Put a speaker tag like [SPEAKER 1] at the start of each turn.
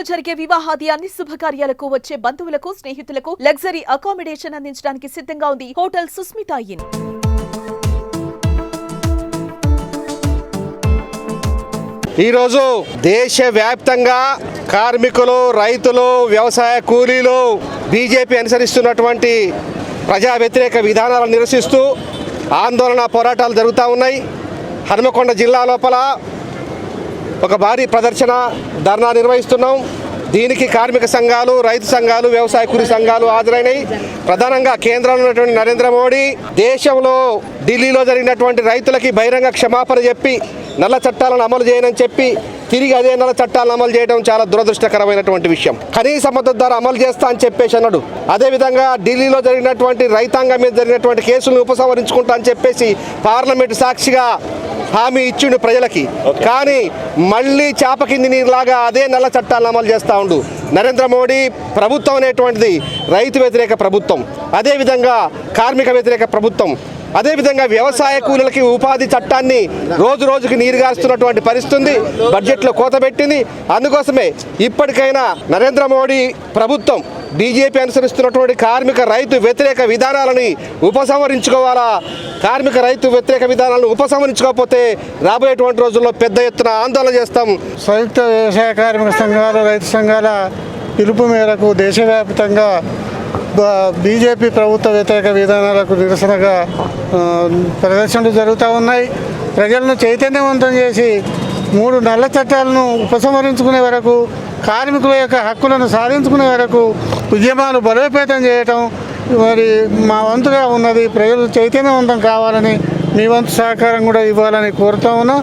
[SPEAKER 1] ఇంట్లో జరిగే వివాహాది అన్ని శుభకార్యాలకు వచ్చే బంధువులకు స్నేహితులకు లగ్జరీ అకామిడేషన్ అందించడానికి సిద్ధంగా ఉంది హోటల్ సుస్మితా ఇన్
[SPEAKER 2] ఈరోజు దేశవ్యాప్తంగా కార్మికులు రైతులు వ్యవసాయ కూలీలు బీజేపీ అనుసరిస్తున్నటువంటి ప్రజా వ్యతిరేక విధానాలను నిరసిస్తూ ఆందోళన పోరాటాలు జరుగుతూ ఉన్నాయి. హనుమకొండ జిల్లా లోపల ఒక భారీ ప్రదర్శన ధర్నా నిర్వహిస్తున్నాం. దీనికి కార్మిక సంఘాలు రైతు సంఘాలు వ్యవసాయ కూలి సంఘాలు హాజరైనాయి ప్రధానంగా కేంద్రంలో ఉన్నటువంటి నరేంద్ర మోడీ దేశంలో ఢిల్లీలో జరిగినటువంటి రైతులకి బహిరంగ క్షమాపణ చెప్పి నల్ల చట్టాలను అమలు చేయనని చెప్పి తిరిగి అదే నల్ల చట్టాలను అమలు చేయడం చాలా దురదృష్టకరమైనటువంటి విషయం. కనీస మద్దతు ధర అమలు చేస్తా అని చెప్పేసి అన్నాడు. అదేవిధంగా ఢిల్లీలో జరిగినటువంటి రైతాంగం మీద జరిగినటువంటి కేసులను ఉపసంహరించుకుంటా అని చెప్పేసి పార్లమెంటు సాక్షిగా హామీ ఇచ్చిండు ప్రజలకి. కానీ మళ్ళీ చేప కింది నీరులాగా అదే నల్ల చట్టాలను అమలు చేస్తూ ఉండు. నరేంద్ర మోడీ ప్రభుత్వం అనేటువంటిది రైతు వ్యతిరేక ప్రభుత్వం. అదేవిధంగా కార్మిక వ్యతిరేక ప్రభుత్వం. అదేవిధంగా వ్యవసాయ కూలీలకి ఉపాధి చట్టాన్ని రోజు రోజుకి నీరుగారుస్తున్నటువంటి పరిస్థితి బడ్జెట్లో కోత పెట్టింది. అందుకోసమే ఇప్పటికైనా నరేంద్ర మోడీ ప్రభుత్వం బీజేపీ అనుసరిస్తున్నటువంటి కార్మిక రైతు వ్యతిరేక విధానాలని ఉపసంహరించుకోవాలా? కార్మిక రైతు వ్యతిరేక విధానాలను ఉపసంహరించుకోకపోతే రాబోయేటువంటి రోజుల్లో పెద్ద ఎత్తున ఆందోళన చేస్తాం.
[SPEAKER 3] సంయుక్త వ్యవసాయ కార్మిక సంఘాలు రైతు సంఘాల పిలుపు మేరకు దేశవ్యాప్తంగా బీజేపీ ప్రభుత్వ వ్యతిరేక విధానాలకు నిరసనగా ప్రదర్శనలు జరుగుతూ ఉన్నాయి. ప్రజలను చైతన్యవంతం చేసి మూడు నల్ల చట్టాలను ఉపసంహరించుకునే వరకు కార్మికుల యొక్క హక్కులను సాధించుకునే వరకు ఉద్యమాలు బలోపేతం చేయటం మరి మా వంతుగా ఉన్నది. ప్రజలు చైతన్యవంతం కావాలని మీ వంతు సహకారం కూడా ఇవ్వాలని కోరుతా ఉన్నాం.